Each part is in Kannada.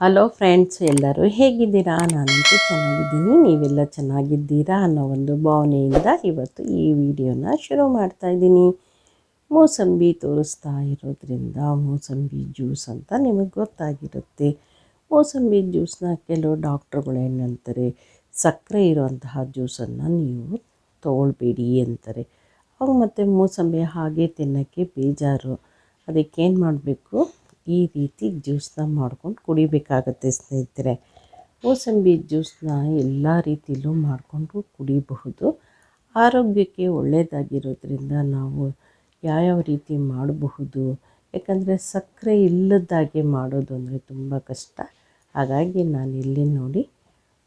ಹಲೋ ಫ್ರೆಂಡ್ಸ್ ಎಲ್ಲರೂ ಹೇಗಿದ್ದೀರಾ? ನಾನಂತೂ ಚೆನ್ನಾಗಿದ್ದೀನಿ. ನೀವೆಲ್ಲ ಚೆನ್ನಾಗಿದ್ದೀರಾ ಅನ್ನೋ ಒಂದು ಭಾವನೆಯಿಂದ ಇವತ್ತು ಈ ವಿಡಿಯೋನ ಶುರು ಮಾಡ್ತಾ ಇದ್ದೀನಿ. ಮೂಸಂಬಿ ತೋರಿಸ್ತಾ ಇರೋದ್ರಿಂದ ಮೂಸಂಬಿ ಜ್ಯೂಸ್ ಅಂತ ನಿಮಗೆ ಗೊತ್ತಾಗಿರುತ್ತೆ. ಮೂಸಂಬಿ ಜ್ಯೂಸ್ನ ಕೆಲವು ಡಾಕ್ಟ್ರುಗಳು ಏನಂತಾರೆ, ಸಕ್ಕರೆ ಇರುವಂತಹ ಜ್ಯೂಸನ್ನು ನೀವು ತೊಗೊಳ್ಬೇಡಿ ಅಂತಾರೆ. ಅವಾಗ ಮತ್ತು ಮೂಸಂಬಿ ಹಾಗೆ ತಿನ್ನೋಕ್ಕೆ ಬೇಜಾರು. ಅದಕ್ಕೇನು ಮಾಡಬೇಕು ಈ ರೀತಿ ಜ್ಯೂಸನ್ನ ಮಾಡ್ಕೊಂಡು ಕುಡಿಬೇಕಾಗತ್ತೆ ಸ್ನೇಹಿತರೆ. ಮೂಸಂಬಿ ಜ್ಯೂಸನ್ನ ಎಲ್ಲ ರೀತಿಯಲ್ಲೂ ಮಾಡಿಕೊಂಡು ಕುಡಿಬಹುದು. ಆರೋಗ್ಯಕ್ಕೆ ಒಳ್ಳೆಯದಾಗಿರೋದ್ರಿಂದ ನಾವು ಯಾವ್ಯಾವ ರೀತಿ ಮಾಡಬಹುದು, ಯಾಕಂದರೆ ಸಕ್ಕರೆ ಇಲ್ಲದಾಗೆ ಮಾಡೋದು ಅಂದರೆ ತುಂಬ ಕಷ್ಟ. ಹಾಗಾಗಿ ನಾನು ಇಲ್ಲಿ ನೋಡಿ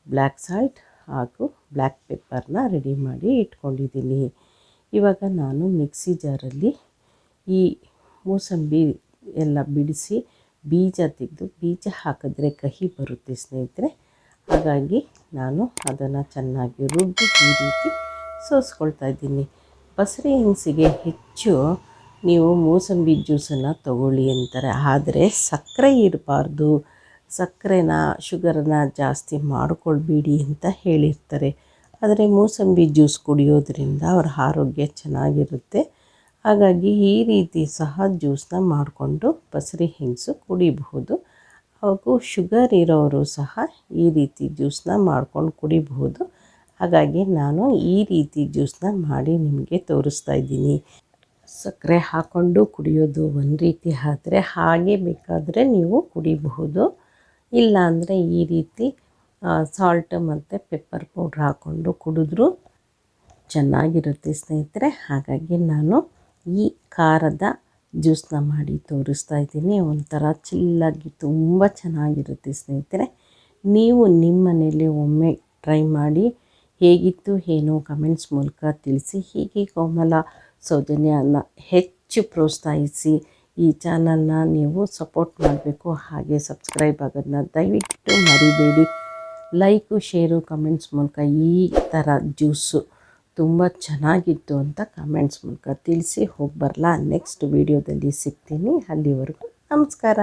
ಬ್ಲ್ಯಾಕ್ ಸಾಲ್ಟ್ ಹಾಗೂ ಬ್ಲ್ಯಾಕ್ ಪೆಪ್ಪರ್ನ ರೆಡಿ ಮಾಡಿ ಇಟ್ಕೊಂಡಿದ್ದೀನಿ. ಇವಾಗ ನಾನು ಮಿಕ್ಸಿ ಜಾರಲ್ಲಿ ಈ ಮೂಸಂಬಿ ಎಲ್ಲ ಬಿಡಿಸಿ ಬೀಜ ತೆಗೆದು ಬೀಜ ಹಾಕಿದ್ರೆ ಕಹಿ ಬರುತ್ತೆ ಸ್ನೇಹಿತರೆ. ಹಾಗಾಗಿ ನಾನು ಅದನ್ನು ಚೆನ್ನಾಗಿ ರುಬ್ಬಿ ಈ ರೀತಿ ಸೋಸ್ಕೊಳ್ತಾ ಇದ್ದೀನಿ. ಬಸರಿ ಹೆಂಗಸಿಗೆ ಹೆಚ್ಚು ನೀವು ಮೂಸಂಬಿ ಜ್ಯೂಸನ್ನು ತಗೊಳ್ಳಿ ಅಂತಾರೆ. ಆದರೆ ಸಕ್ಕರೆ ಇರಬಾರ್ದು. ಸಕ್ಕರೆನ, ಶುಗರನ್ನ ಜಾಸ್ತಿ ಮಾಡಿಕೊಳ್ಬೇಡಿ ಅಂತ ಹೇಳಿರ್ತಾರೆ. ಆದರೆ ಮೂಸಂಬಿ ಜ್ಯೂಸ್ ಕುಡಿಯೋದ್ರಿಂದ ಅವರ ಆರೋಗ್ಯ ಚೆನ್ನಾಗಿರುತ್ತೆ. ಹಾಗಾಗಿ ಈ ರೀತಿ ಸಹ ಜ್ಯೂಸನ್ನ ಮಾಡಿಕೊಂಡು ಬಸರಿ ಹೆಂಗಸು ಕುಡಿಬಹುದು. ಹಾಗೂ ಶುಗರ್ ಇರೋರು ಸಹ ಈ ರೀತಿ ಜ್ಯೂಸನ್ನ ಮಾಡ್ಕೊಂಡು ಕುಡಿಬಹುದು. ಹಾಗಾಗಿ ನಾನು ಈ ರೀತಿ ಜ್ಯೂಸ್ನ ಮಾಡಿ ನಿಮಗೆ ತೋರಿಸ್ತಾ ಇದ್ದೀನಿ. ಸಕ್ಕರೆ ಹಾಕ್ಕೊಂಡು ಕುಡಿಯೋದು ಒಂದು ರೀತಿ ಆದರೆ ಹಾಗೆ ಬೇಕಾದರೆ ನೀವು ಕುಡಿಬಹುದು. ಇಲ್ಲಾಂದರೆ ಈ ರೀತಿ ಸಾಲ್ಟ್ ಮತ್ತು ಪೆಪ್ಪರ್ ಪೌಡ್ರ್ ಹಾಕ್ಕೊಂಡು ಕುಡಿದ್ರೂ ಚೆನ್ನಾಗಿರುತ್ತೆ ಸ್ನೇಹಿತರೆ. ಹಾಗಾಗಿ ನಾನು ಈ ಖಾರದ ಜ್ಯೂಸನ್ನ ಮಾಡಿ ತೋರಿಸ್ತಾ ಇದ್ದೀನಿ. ಒಂಥರ ಚಿಲ್ಲಾಗಿ ತುಂಬ ಚೆನ್ನಾಗಿರುತ್ತೆ ಸ್ನೇಹಿತರೆ. ನೀವು ನಿಮ್ಮ ಮನೇಲಿ ಒಮ್ಮೆ ಟ್ರೈ ಮಾಡಿ ಹೇಗಿತ್ತು ಏನೋ ಕಮೆಂಟ್ಸ್ ಮೂಲಕ ತಿಳಿಸಿ. ಹೀಗೆ ಕೋಮಲ ಸೌಜನ್ಯನ ಹೆಚ್ಚು ಪ್ರೋತ್ಸಾಹಿಸಿ ಈ ಚಾನಲ್ನ ನೀವು ಸಪೋರ್ಟ್ ಮಾಡಬೇಕು. ಹಾಗೆ ಸಬ್ಸ್ಕ್ರೈಬ್ ಆಗೋದನ್ನ ದಯವಿಟ್ಟು ಮರಿಬೇಡಿ. ಲೈಕು, ಶೇರು, ಕಮೆಂಟ್ಸ್ ಮೂಲಕ ಈ ಥರ ಜ್ಯೂಸು ತುಂಬ ಚೆನ್ನಾಗಿತ್ತು ಅಂತ ಕಮೆಂಟ್ಸ್ ಮೂಲಕ ತಿಳಿಸಿ ಹೋಗಿ ಬರಲಾ ನೆಕ್ಸ್ಟ್ ವೀಡಿಯೋದಲ್ಲಿ ಸಿಗ್ತೀನಿ. ಅಲ್ಲಿವರೆಗೂ ನಮಸ್ಕಾರ.